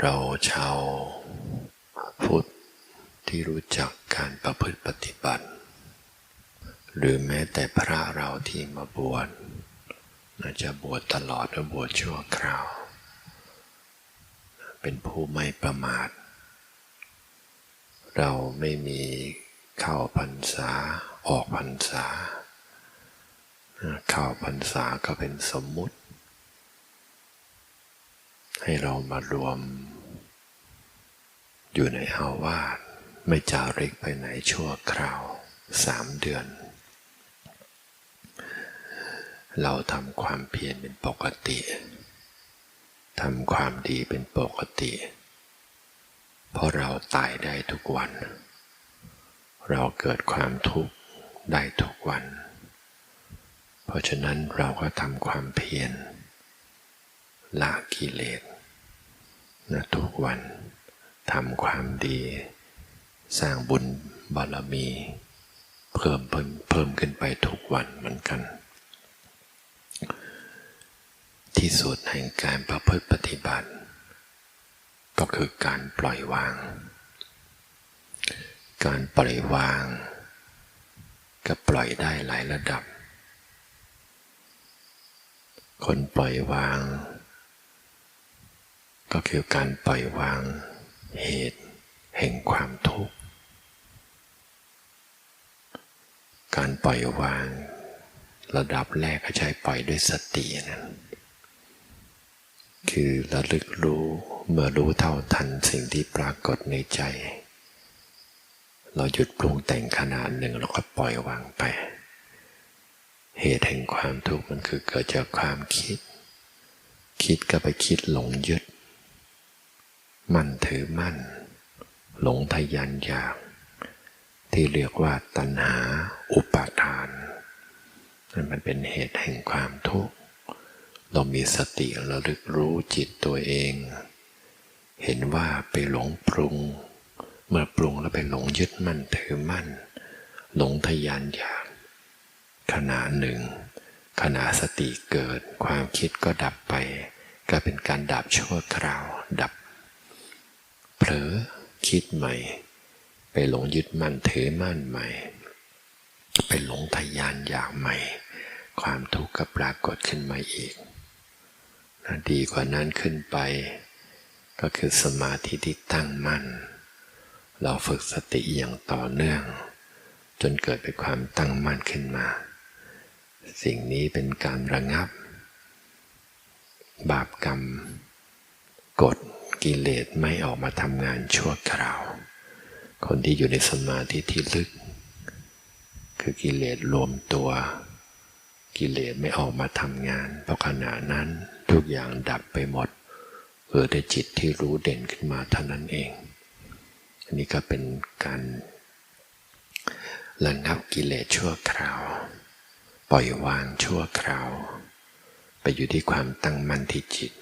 เราชาวพุทธที่รู้จักการประพฤติปฏิบัติ หรือแม้แต่พระเราที่มาบวชน่าจะบวชตลอดหรือบวชชั่วคราว เป็นผู้ไม่ประมาท เราไม่มีเข้าพรรษาออกพรรษาเข้าพรรษาก็เป็นสมมุติ ให้เรามารวม อยู่ในอาวาสไม่จาริกไปไหนชั่วคราวสามเดือน เราทำความเพียรเป็นปกติทำความดีเป็นปกติ เพราะเราตายได้ทุกวัน เราเกิดความทุกข์ได้ทุกวัน เพราะฉะนั้นเราก็ทำความเพียรละกิเลสนะทุกวัน ทำความดี สร้างบุญบารมี เพิ่มเพิ่มเพิ่มขึ้นไปทุกวันเหมือนกัน ที่สุดแห่งการประพฤติปฏิบัติ ก็คือการปล่อยวาง การปล่อยวาง ก็ปล่อยได้หลายระดับ คนปล่อยวาง ก็คือการปล่อยวาง เหตุแห่งความทุกข์ การปล่อยวาง ระดับแรกก็ใช้ปล่อยด้วยสตินั้นคือระลึกรู้เมื่อรู้เท่าทันสิ่งที่ปรากฏในใจ เราหยุดปรุงแต่งขนาดหนึ่งแล้วก็ปล่อยวางไป เหตุแห่งความทุกข์มันคือเกิดจากความคิด คิดก็ไปคิดหลงยึด มั่นถือมั่น หลงทยันอยาก ที่เรียกว่าตัณหาอุปาทานนั่นมันเป็นเหตุแห่งความทุกข์ เรามีสติระลึกรู้จิตตัวเอง เห็นว่าไปหลงปรุง เมื่อปรุงแล้วไปหลงยึดมั่นถือมั่น หลงทยานอยาก ขณะหนึ่ง ขณะสติเกิดความคิดก็ดับไป ก็เป็นการดับชั่วคราว ดับ เผลอคิดใหม่ ไปหลงยึดมั่นถือมั่นใหม่ ไปหลงทยานอยากใหม่ ความทุกข์ก็ปรากฏขึ้นมาอีกดีกว่านั้นขึ้นไป ก็คือสมาธิที่ตั้งมั่น เราฝึกสติอย่างต่อเนื่อง จนเกิดเป็นความตั้งมั่นขึ้นมา สิ่งนี้เป็นการระงับ บาปกรรมกฎ กิเลสไม่ออกมาทำงานชั่วคราว คนที่อยู่ในสมาธิที่ลึก คือกิเลสรวมตัว กิเลสไม่ออกมาทำงาน เพราะขณะนั้นทุกอย่างดับไปหมดเหลือแต่จิตที่รู้เด่นขึ้นมาเท่านั้นเอง อันนี้ก็เป็นการระงับกิเลสชั่วคราว ปล่อยวางชั่วคราว ไปอยู่ที่ความตั้งมั่นที่จิต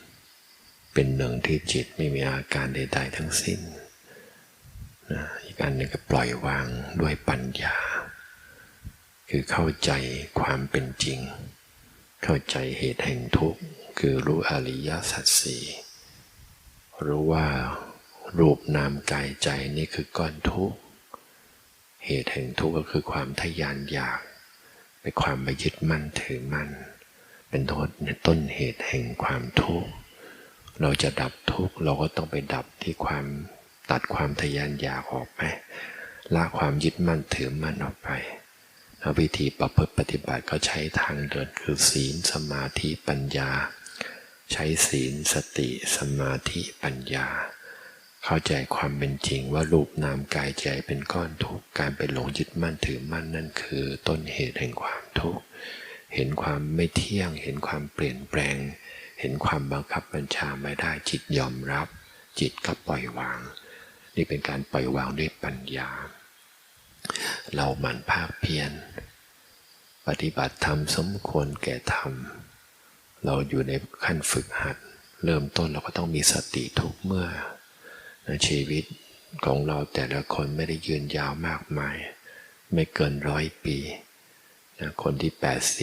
เป็นหนึ่งที่จิตไม่มีอาการใดๆทั้งสิ้นนะอีกอันหนึ่งก็ปล่อยวางด้วยปัญญา คือเข้าใจความเป็นจริง เข้าใจเหตุแห่งทุกข์ คือรู้อริยสัจสี่รู้ว่ารูปนามกายใจนี่คือก้อนทุกข์ เหตุแห่งทุกข์ก็คือความทยานอยากเป็นความไปยึดมั่นถือมั่น เป็นโทษในต้นเหตุแห่งความทุกข์ เราจะดับทุกข์เราก็ต้องไปดับที่ความตัดความทยานอยากออกไปละความยึดมั่นถือมั่นออกไปวิธีประพฤติปฏิบัติก็ใช้ทางเดินคือศีลสมาธิปัญญา ใช้ศีลสติ สมาธิปัญญา เข้าใจความเป็นจริงว่ารูปนามกายใจเป็นก้อนทุกข์การไปหลงยึดมั่นถือมั่นนั่นคือ ต้นเหตุแห่งความทุกข์เห็นความไม่เที่ยง เห็นความเปลี่ยนแปลง เห็นความบังคับบัญชาไม่ได้จิตยอมรับ จิตก็ปล่อยวาง นี่เป็นการปล่อยวางด้วยปัญญา เราหมั่นภาคเพียรปฏิบัติธรรมสมควรแก่ธรรม เราอยู่ในขั้นฝึกหัด เริ่มต้นเราก็ต้องมีสติทุกเมื่อชีวิตของเราแต่ละคนไม่ได้ยืนยาวมากมาย ไม่เกินร้อยปีนะคนที่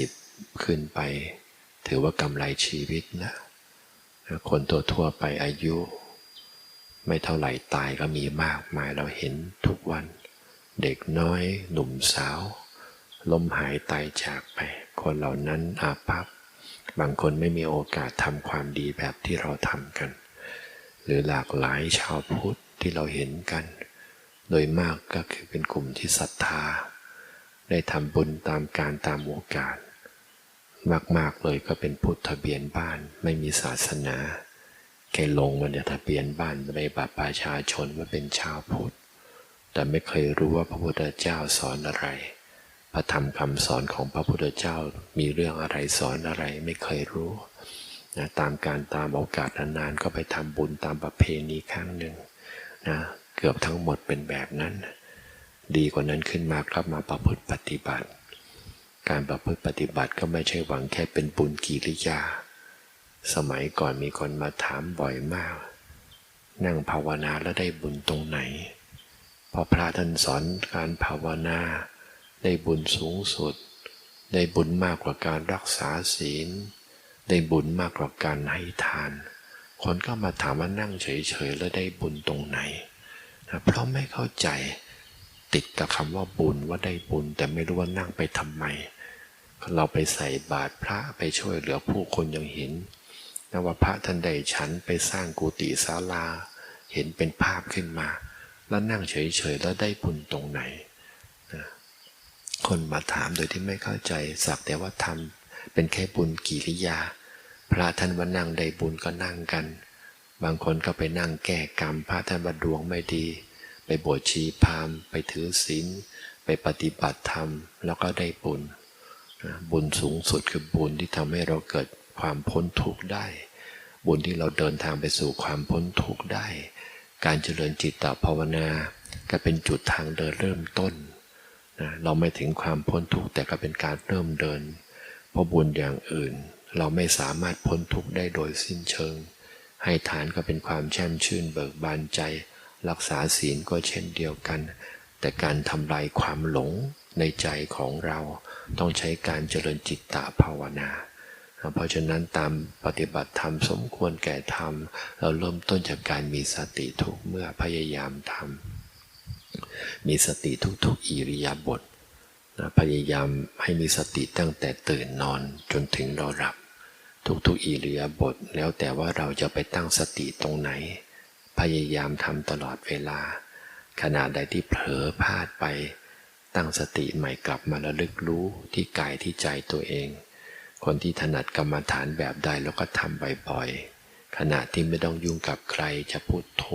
80 ขึ้นไป ถือว่ากำไรชีวิตนะคนตัวทั่วไปอายุ ไม่เท่าไหร่ตายก็มีมากมายเราเห็นทุกวัน เด็กน้อยหนุ่มสาวล้มหายตายจากไป คนเหล่านั้นอาภัพบางคนไม่มีโอกาสทำความดีแบบที่เราทำกัน หรือหลากหลายชาวพุทธที่เราเห็นกัน โดยมากก็คือเป็นกลุ่มที่ศรัทธา ได้ทำบุญตามการตามโอกาส มากๆเลยก็เป็นพุทธทะเบียนบ้านไม่มีศาสนา แค่ลงมาในทะเบียนบ้านในบัตรประชาชนว่าเป็นชาวพุทธ แต่ไม่เคยรู้ว่าพระพุทธเจ้าสอนอะไร พระธรรมคำสอนของพระพุทธเจ้ามีเรื่องอะไรสอนอะไรไม่เคยรู้นะตามการตามโอกาสนานๆก็ไปทำบุญตามประเพณีครั้งหนึ่งนะเกือบทั้งหมดเป็นแบบนั้น ดีกว่านั้นขึ้นมาครับมาประพฤติปฏิบัติ การประพฤติปฏิบัติก็ไม่ใช่หวังแค่เป็นบุญกิริยา สมัยก่อนมีคนมาถามบ่อยมาก นั่งภาวนาแล้วได้บุญตรงไหน พอพระท่านสอนการภาวนา ได้บุญสูงสุด ได้บุญมากกว่าการรักษาศีล ได้บุญมากกว่าการให้ทาน คนก็มาถามว่านั่งเฉยๆแล้วได้บุญตรงไหนนะเพราะไม่เข้าใจติดกับคำว่าบุญว่าได้บุญแต่ไม่รู้ว่านั่งไปทำไม เราไปใส่บาตรพระไปช่วยเหลือผู้คนยังเห็นนะว่าพระท่านใดฉันไปสร้างกุฏิศาลา เห็นเป็นภาพขึ้นมา แล้วนั่งเฉยๆแล้วได้บุญตรงไหนนะคนมาถามโดยที่ไม่เข้าใจสักแต่ว่าทำเป็นแค่บุญกิริยา พระท่านว่านั่งได้บุญก็นั่งกัน บางคนก็ไปนั่งแก้กรรม พระท่านว่าดวงไม่ดี ไปบวชชีพามไปถือศีลไปปฏิบัติธรรมแล้วก็ได้บุญ บุญสูงสุดคือบุญที่ทำให้เราเกิดความพ้นทุกข์ได้ บุญที่เราเดินทางไปสู่ความพ้นทุกข์ได้ การเจริญจิตตภาวนาก็เป็นจุดทางเดินเริ่มต้นนะเราไม่ถึงความพ้นทุกข์แต่ก็เป็นการเริ่มเดิน เพราะบุญอย่างอื่น เราไม่สามารถพ้นทุกข์ได้โดยสิ้นเชิง ให้ทานก็เป็นความแช่มชื่นเบิกบานใจ รักษาศีลก็เช่นเดียวกัน แต่การทำลายความหลงในใจของเรา ต้องใช้การเจริญจิตตภาวนา เพราะฉะนั้นตามปฏิบัติธรรมสมควรแก่ธรรม เราเริ่มต้นจากการมีสติทุกเมื่อพยายามทำมีสติทุกๆอิริยาบถพยายามให้มีสติตั้งแต่ตื่นนอนจนถึงเราหลับ ทุกๆอิริยาบถแล้วแต่ว่าเราจะไปตั้งสติตรงไหน พยายามทำตลอดเวลา ขณะใดที่เผลอพลาดไป ตั้งสติใหม่กลับมาระลึกรู้ที่กายที่ใจตัวเอง คนที่ถนัดกรรมฐานแบบใดแล้วก็ทำบ่อยๆขณะที่ไม่ต้องยุ่งกับใครจะพูดโท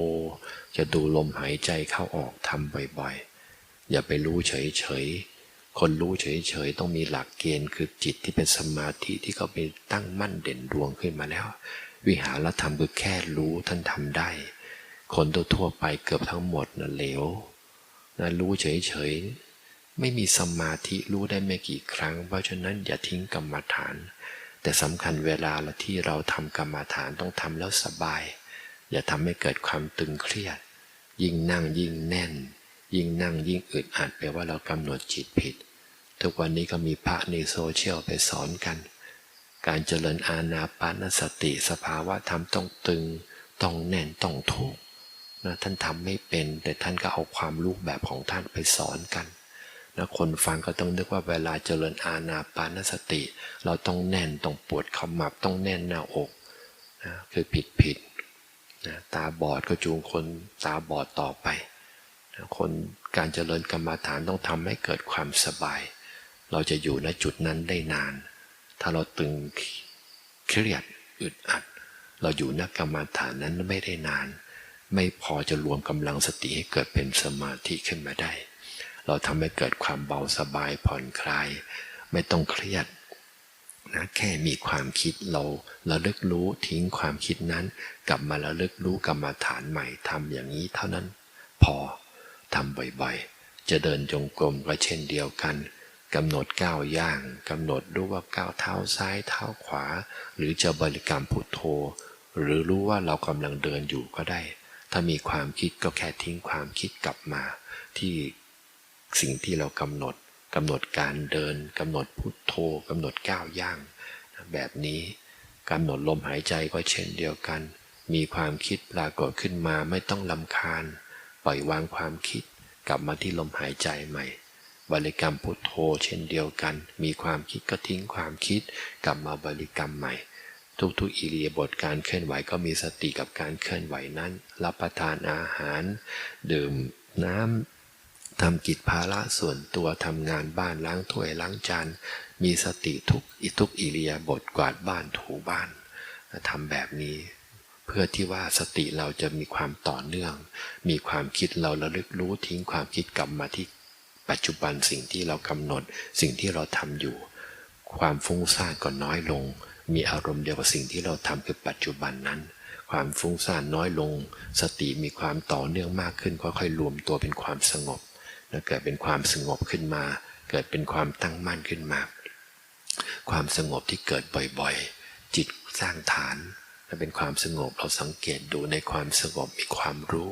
จะดูลมหายใจเข้าออกทำบ่อยๆ อย่าไปรู้เฉยๆ คนรู้เฉยๆ ต้องมีหลักเกณฑ์คือจิตที่เป็นสมาธิที่เขาไปตั้งมั่นเด่นดวงขึ้นมาแล้ว วิหารธรรมคือแค่รู้ท่านทำได้ คนทั่วๆไปเกือบทั้งหมดนะเหลวนะรู้เฉยๆ ไม่มีสมาธิรู้ได้ไม่กี่ครั้ง เพราะฉะนั้นอย่าทิ้งกรรมฐาน แต่สำคัญเวลาละที่เราทำกรรมฐานต้องทำแล้วสบาย อย่าทำให้เกิดความตึงเครียด ยิ่งนั่งยิ่งแน่น ยิ่งนั่งยิ่งอึดอัดแปลว่าเรากำหนดจิตผิด ทุกวันนี้ก็มีพระในโซเชียลไปสอนกัน การเจริญอาณาปานสติสภาวะธรรมต้องตึง ต้องแน่นต้องถูกนะท่านทำไม่เป็นแต่ท่านก็เอาความรู้แบบของท่านไปสอนกัน นะคนฟังก็ต้องนึกว่าเวลาเจริญอาณาปานสติ เราต้องแน่นต้องปวดขมับต้องแน่นหน้าอกนะคือผิดผิดนะตาบอดก็จูงคนตาบอดต่อไปนะคนการเจริญกรรมฐานต้องทำให้เกิดความสบาย เราจะอยู่ณจุดนั้นได้นาน ถ้าเราตึงเครียดอึดอัด เราอยู่ณกรรมฐานนั้นไม่ได้นาน ไม่พอจะรวมกำลังสติให้เกิดเป็นสมาธิขึ้นมาได้ เราทำให้เกิดความเบาสบายผ่อนคลาย ไม่ต้องเครียดนะแค่มีความคิดเราเระลึกรู้ทิ้งความคิดนั้น กลับมาระลึกรู้กรรมาฐานใหม่ทำอย่างนี้เท่านั้น พอทำบ่อยๆ จะเดินจงกรมก็เช่นเดียวกันกำหนดก้าวย่างกำหนดรู้ว่าก้าวเท้าซ้ายเท้าขวา หรือจะบริกรรมพุทโธ หรือรู้ว่าเรากำลังเดินอยู่ก็ได้ ถ้ามีความคิดก็แค่ทิ้งความคิดกลับมา ที่ สิ่งที่เรากำหนดกำหนดการเดินกำหนดพุทโธกำหนดก้าวย่างแบบนี้กำหนดลมหายใจก็เช่นเดียวกัน มีความคิดปรากฏขึ้นมาไม่ต้องลำคาญ ปล่อยวางความคิด กลับมาที่ลมหายใจใหม่ บริกรรมพุทโธเช่นเดียวกัน มีความคิดก็ทิ้งความคิด กลับมาบริกรรมใหม่ ทุกๆอิริยาบถการเคลื่อนไหวก็มีสติกับการเคลื่อนไหวนั้น รับประทานอาหาร ดื่มน้ำ ทำกิจภาระส่วนตัวทำงานบ้านล้างถ้วยล้างจานมีสติทุกทุกอิริยาบถกวาดบ้านถูบ้านทำแบบนี้เพื่อที่ว่าสติเราจะมีความต่อเนื่อง มีความคิดเราระลึกรู้ทิ้งความคิดกลับมาที่ปัจจุบันสิ่งที่เรากำหนด สิ่งที่เราทำอยู่ ความฟุ้งซ่านก็น้อยลง มีอารมณ์เดียวกับสิ่งที่เราทำคือปัจจุบันนั้น ความฟุ้งซ่านน้อยลง สติมีความต่อเนื่องมากขึ้นค่อยๆรวมตัวเป็นความสงบ แล้วเกิดเป็นความสงบขึ้นมา เกิดเป็นความตั้งมั่นขึ้นมา ความสงบที่เกิดบ่อยๆ จิตสร้างฐานและเป็นความสงบเราสังเกตดูในความสงบมีความรู้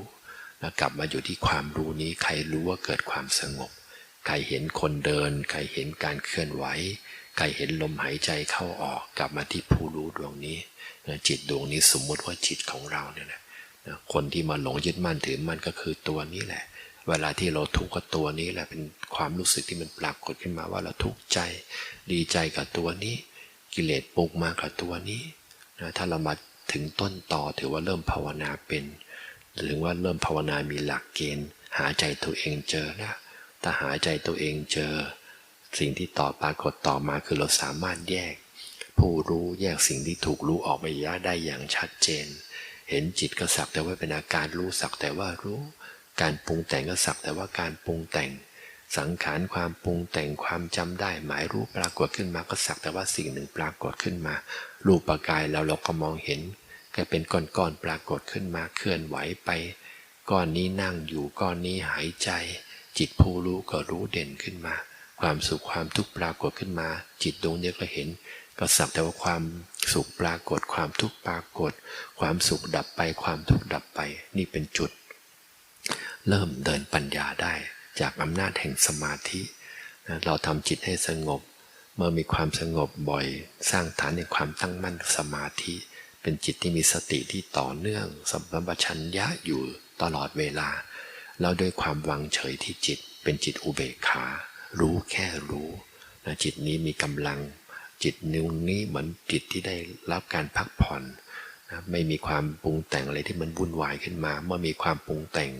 แล้วกลับมาอยู่ที่ความรู้นี้ใครรู้ว่าเกิดความสงบ ใครเห็นคนเดิน ใครเห็นการเคลื่อนไหว ใครเห็นลมหายใจเข้าออกกลับมาที่ผู้รู้ดวงนี้จิตดวงนี้สมมุติว่าจิตของเราเนี่ยนะคนที่มาหลงยึดมั่นถือมั่นก็คือตัวนี้แหละ เวลาที่เราทุกข์กับตัวนี้แหละเป็นความรู้สึกที่มันปรากฏขึ้นมาว่าเราทุกข์ใจ ดีใจกับตัวนี้ กิเลสปลุกมากับตัวนี้นะถ้าเรามาถึงต้นต่อถือว่าเริ่มภาวนาเป็นหรือว่าเริ่มภาวนามีหลักเกณฑ์ หาใจตัวเองเจอแล้วถ้าหาใจตัวเองเจอ สิ่งที่ต่อปรากฏต่อมาคือเราสามารถแยก ผู้รู้แยกสิ่งที่ถูกรู้ออกมาแยกได้อย่างชัดเจน เห็นจิตก็สักแต่ว่าเป็นอาการรู้สักแต่ว่ารู้ การปรุงแต่งก็สักแต่ว่าการปรุงแต่ง สังขารความปรุงแต่งความจำได้ หมายรู้ปรากฏขึ้นมาก็สักแต่ว่าสิ่งหนึ่งปรากฏขึ้นมา รูปประกายแล้วเราก็มองเห็นก็เป็นก้อนๆปรากฏขึ้นมาเคลื่อนไหวไป ก้อนนี้นั่งอยู่ก้อนนี้หายใจ จิตผู้รู้ก็รู้เด่นขึ้นมา ความสุขความทุกข์ปรากฏขึ้นมา จิตดวงนี้ก็เห็น ก็สักแต่ว่าความสุขปรากฏ ความทุกข์ปรากฏ ความสุขดับไปความทุกข์ดับไป นี่เป็นจุด เริ่มเดินปัญญาได้จากอำนาจแห่งสมาธินะเราทำจิตให้สงบ เมื่อมีความสงบบ่อย สร้างฐานในความตั้งมั่นสมาธิ เป็นจิตที่มีสติที่ต่อเนื่องสัมปชัญญะอยู่ตลอดเวลา แล้วด้วยความวางเฉยที่จิต เป็นจิตอุเบกขา รู้แค่รู้นะจิตนี้มีกำลัง จิตนิ้วนี้เหมือนจิตที่ได้รับการพักผ่อน ไม่มีความปรุงแต่งอะไรที่มันวุ่นวายขึ้นมา เมื่อมีความปรุงแต่ง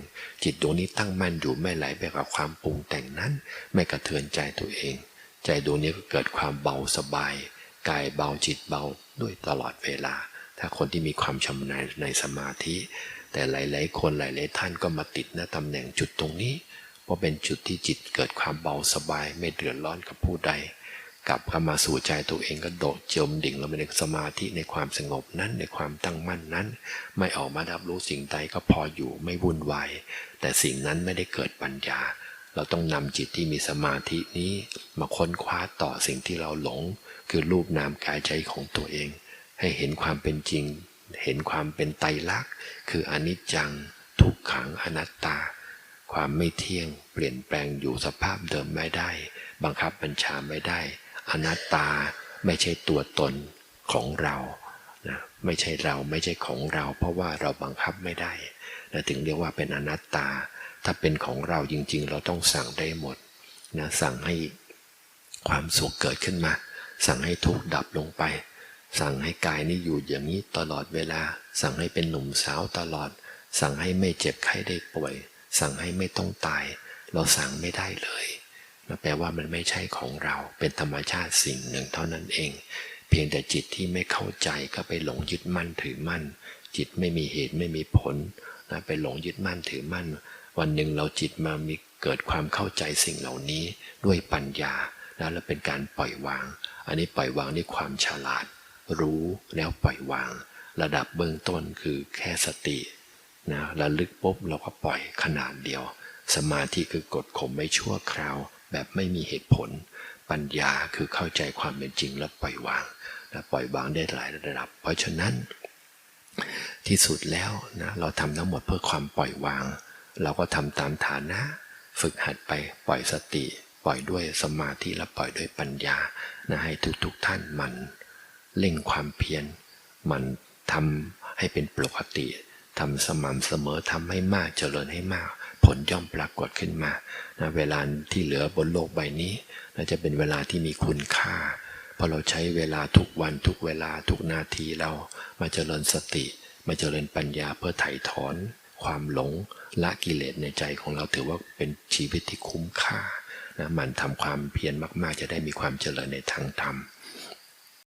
จิตดวงนี้ตั้งมั่นอยู่ไม่ไหลไปกับความปรุงแต่งนั้น ไม่กระเทือนใจตัวเอง ใจดวงนี้ก็เกิดความเบาสบายกายเบาจิตเบาด้วยตลอดเวลา ถ้าคนที่มีความชำนาญในสมาธิ แต่หลาย ๆ คนหลาย ๆ ท่านก็มาติดณตำแหน่งจุดตรงนี้เพราะเป็นจุดที่จิตเกิดความเบาสบายไม่เดือดร้อนกับผู้ใด กลับเข้ามาสู่ใจตัวเองก็โดดจมดิ่งลงไปในสมาธิในความสงบนั้นในความตั้งมั่นนั้น ไม่ออกมารับรู้สิ่งใดก็พออยู่ไม่วุ่นวายแต่สิ่งนั้นไม่ได้เกิดปัญญา เราต้องนำจิตที่มีสมาธินี้มาค้นคว้าต่อสิ่งที่เราหลง คือรูปนามกายใจของตัวเอง ให้เห็นความเป็นจริง เห็นความเป็นไตรลักษณ์ คืออนิจจัง ทุกขังอนัตตา ความไม่เที่ยง เปลี่ยนแปลงอยู่สภาพเดิมไม่ได้ บังคับบัญชาไม่ได้ อนัตตาไม่ใช่ตัวตนของเรานะไม่ใช่เราไม่ใช่ของเรา เพราะว่าเราบังคับไม่ได้นะถึงเรียกว่าเป็นอนัตตา ถ้าเป็นของเราจริง ๆ เราต้องสั่งได้หมดนะสั่งให้ความสุขเกิดขึ้นมา สั่งให้ทุกข์ดับลงไป สั่งให้กายนี้อยู่อย่างนี้ตลอดเวลา สั่งให้เป็นหนุ่มสาวตลอด สั่งให้ไม่เจ็บไข้ได้ป่วย สั่งให้ไม่ต้องตาย เราสั่งไม่ได้เลย นแปลว่ามันไม่ใช่ของเรา เป็นธรรมชาติสิ่งหนึ่งเท่านั้นเอง เพียงแต่จิตที่ไม่เข้าใจก็ไปหลงยึดมั่นถือมั่น จิตไม่มีเหตุไม่มีผลนะไปหลงยึดมั่นถือมั่น วันหนึ่งเราจิตมามีเกิดความเข้าใจสิ่งเหล่านี้ด้วยปัญญานะแล้วเป็นการปล่อยวาง อันนี้ปล่อยวางด้วยความฉลาด รู้แล้วปล่อยวาง ระดับเบื้องต้นคือแค่สตินะระลึกปุ๊บเราก็ปล่อยขนาดเดียว สมาธิคือกดข่มไม่ชั่วคราว แบบไม่มีเหตุผล ปัญญาคือเข้าใจความเป็นจริงแล้วปล่อยวางนะปล่อยวางได้หลายระดับ เพราะฉะนั้น ที่สุดแล้วนะเราทำทั้งหมดเพื่อความปล่อยวาง เราก็ทำตามฐานะ ฝึกหัดไปปล่อยสติ ปล่อยด้วยสมาธิและปล่อยด้วยปัญญานะให้ทุกๆทท่านมันเล่งความเพียรมันทให้เป็นปกติทำสม่ำเสมอทำให้มากเจริญให้มาก ผลย่อมปรากฏขึ้นมานะเวลาที่เหลือบนโลกใบนี้น่าจะเป็นเวลาที่มีคุณค่า เพราะเราใช้เวลาทุกวันทุกเวลาทุกนาทีเรามาเจริญสติ มาเจริญปัญญาเพื่อไถ่ถอน ความหลงละกิเลสในใจของเราถือว่าเป็นชีวิตที่คุ้มค่านะมันทำความเพียรมากๆ จะได้มีความเจริญในทางธรรม